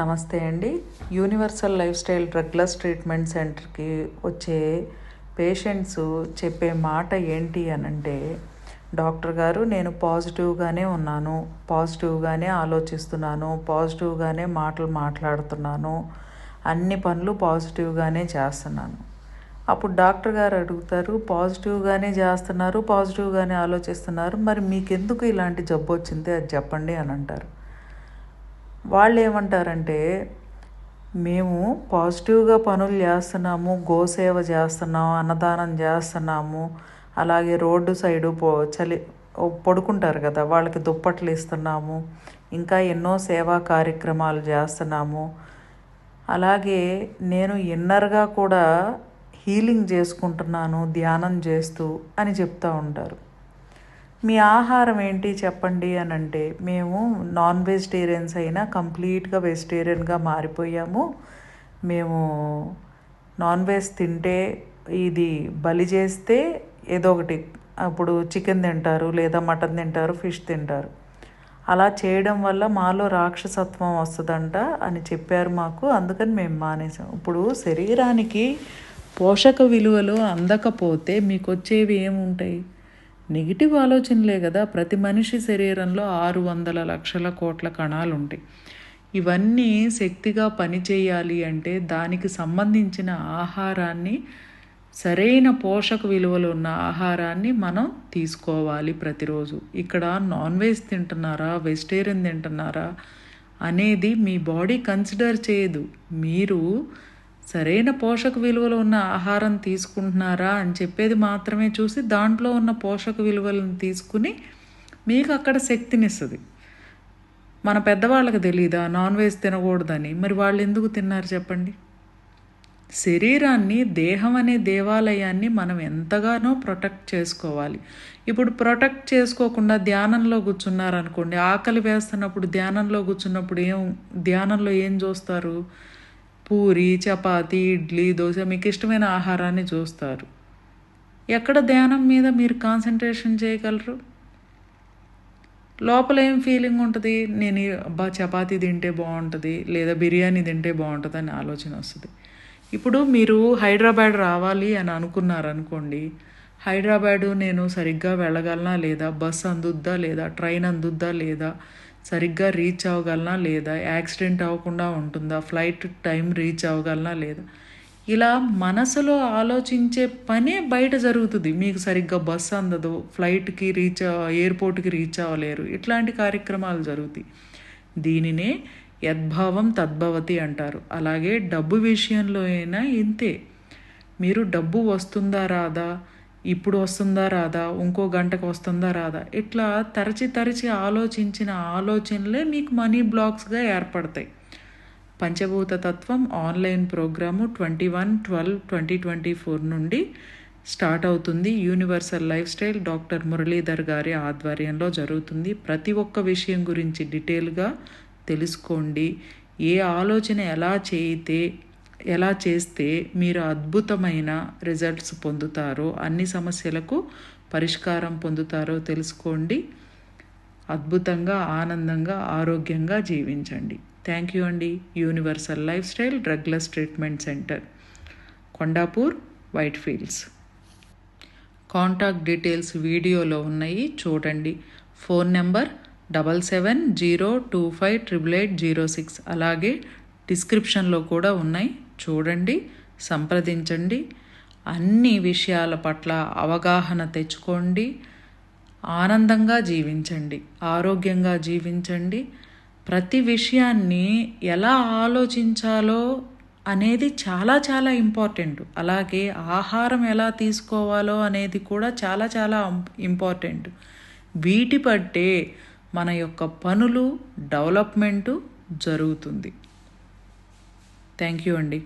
నమస్తే అండి. Universal life style drugless treatment సెంటర్కి వచ్చే పేషెంట్స్ చెప్పే మాట ఏంటి అని అంటే డాక్టర్ గారు నేను పాజిటివ్గానే ఉన్నాను పాజిటివ్గానే ఆలోచిస్తున్నాను పాజిటివ్గానే మాటలు మాట్లాడుతున్నాను అన్ని పనులు పాజిటివ్గానే చేస్తున్నాను. అప్పుడు డాక్టర్ గారు అడుగుతారు పాజిటివ్గానే చేస్తున్నారు పాజిటివ్గానే ఆలోచిస్తున్నారు మరి మీకెందుకు ఇలాంటి జబ్బు వచ్చింది? అది చెప్పండి అని అంటారు. వాళ్ళు ఏమంటారంటే మేము పాజిటివ్గా పనులు చేస్తున్నాము గోసేవ చేస్తున్నాము అన్నదానం చేస్తున్నాము అలాగే రోడ్డు సైడు పో చలి పడుకుంటారు కదా వాళ్ళకి దుప్పట్లు ఇస్తున్నాము ఇంకా ఎన్నో సేవా కార్యక్రమాలు చేస్తున్నాము. అలాగే నేను ఇన్నర్గా కూడా హీలింగ్ చేసుకుంటున్నాను ధ్యానం చేస్తూ అని చెప్తూ ఉంటారు. మీ ఆహారం ఏంటి చెప్పండి అని అంటే మేము నాన్ వెజిటేరియన్స్ అయినా కంప్లీట్గా వెజిటేరియన్గా మారిపోయాము. మేము నాన్ వెజ్ తింటే ఇది బలి చేస్తే ఏదో ఒకటి అప్పుడు చికెన్ తింటారు లేదా మటన్ తింటారు ఫిష్ తింటారు. అలా చేయడం వల్ల మాలో రాక్షసత్వం వస్తుందంట అని చెప్పారు మాకు అందుకని మేము మానేసాం. ఇప్పుడు శరీరానికి పోషక విలువలు అందకపోతే మీకు వచ్చేవి ఏముంటాయి? నెగిటివ్ ఆలోచనలే కదా. ప్రతి మనిషి శరీరంలో ఆరు వందల లక్షల కోట్ల కణాలు ఉంటాయి. ఇవన్నీ శక్తిగా పనిచేయాలి అంటే దానికి సంబంధించిన ఆహారాన్ని సరైన పోషక విలువలు ఉన్న ఆహారాన్ని మనం తీసుకోవాలి ప్రతిరోజు. ఇక్కడ నాన్ వెజ్ తింటున్నారా? వెజిటేరియన్ తింటున్నారా? అనేది మీ బాడీ కన్సిడర్ చేయదు. మీరు సరైన పోషక విలువలు ఉన్న ఆహారం తీసుకుంటున్నారా అని చెప్పేది మాత్రమే చూసి దాంట్లో ఉన్న పోషక విలువలను తీసుకుని మీకు అక్కడ శక్తినిస్తుంది. మన పెద్దవాళ్ళకి తెలియదా నాన్ వెజ్ తినకూడదని. మరి వాళ్ళు ఎందుకు తిన్నారు చెప్పండి? శరీరాన్ని దేహం అనే దేవాలయాన్ని మనం ఎంతగానో ప్రొటెక్ట్ చేసుకోవాలి. ఇప్పుడు ప్రొటెక్ట్ చేసుకోకుండా ధ్యానంలో కూర్చున్నారనుకోండి ఆకలి వేస్తున్నప్పుడు ధ్యానంలో కూర్చున్నప్పుడు ఏం ధ్యానంలో ఏం చూస్తారు? పూరి చపాతి ఇడ్లీ దోశ మీకు ఇష్టమైన ఆహారాన్ని చూస్తారు. ఎక్కడ ధ్యానం మీద మీరు కాన్సన్ట్రేషన్ చేయగలరు? లోపల ఏం ఫీలింగ్ ఉంటుంది? నేను అబ్బా చపాతీ తింటే బాగుంటుంది లేదా బిర్యానీ తింటే బాగుంటుంది అని ఆలోచన వస్తుంది. ఇప్పుడు మీరు హైదరాబాద్ రావాలి అని అనుకున్నారనుకోండి హైదరాబాదు నేను సరిగ్గా వెళ్ళగలనా లేదా? బస్ అందుద్దా లేదా? ట్రైన్ అందుద్దా లేదా? సరిగ్గా రీచ్ అవ్వగలనా లేదా? యాక్సిడెంట్ అవ్వకుండా ఉంటుందా? ఫ్లైట్ టైం రీచ్ అవ్వగలనా లేదా? ఇలా మనసులో ఆలోచించే పనే బయట జరుగుతుంది. మీకు సరిగ్గా బస్ అందదు ఫ్లైట్కి రీచ్ ఎయిర్పోర్ట్కి రీచ్ అవ్వలేరు. ఇట్లాంటి కార్యక్రమాలు జరుగుతాయి. దీనినే యద్భావం తద్భవతి అంటారు. అలాగే డబ్బు విషయంలో అయినా ఇంతే. మీరు డబ్బు వస్తుందా రాదా? ఇప్పుడు వస్తుందా రాదా? ఇంకో గంటకు వస్తుందా రాదా? ఇట్లా తరచి తరచి ఆలోచించిన ఆలోచనలే మీకు మనీ బ్లాక్స్గా ఏర్పడతాయి. పంచభూత తత్వం online programme twenty one twelve twenty twenty four నుండి స్టార్ట్ అవుతుంది. Universal life style doctor Muralidhar గారి ఆధ్వర్యంలో జరుగుతుంది. ప్రతి ఒక్క విషయం గురించి డీటెయిల్గా తెలుసుకోండి. ఏ ఆలోచన ఎలా చేయితే ఎలా చేస్తే మీరు అద్భుతమైన రిజల్ట్స్ పొందుతారో అన్ని సమస్యలకు పరిష్కారం పొందుతారో తెలుసుకోండి. అద్భుతంగా ఆనందంగా ఆరోగ్యంగా జీవించండి. థ్యాంక్ యూ అండి. Universal life style drugless treatment centre Kondapur White Fields contact details వీడియోలో ఉన్నాయి. చూడండి. Phone number double seven zero two five triple eight zero six అలాగే డిస్క్రిప్షన్లో కూడా ఉన్నాయి. చూడండి సంప్రదించండి. అన్ని విషయాల పట్ల అవగాహన తెచ్చుకోండి. ఆనందంగా జీవించండి ఆరోగ్యంగా జీవించండి. ప్రతి విషయాన్ని ఎలా ఆలోచించాలో అనేది చాలా చాలా ఇంపార్టెంట్. అలాగే ఆహారం ఎలా తీసుకోవాలో అనేది కూడా చాలా చాలా ఇంపార్టెంట్. వీటి పట్టే మన యొక్క పనులు డెవలప్మెంటు జరుగుతుంది. థ్యాంక్ యూ అండి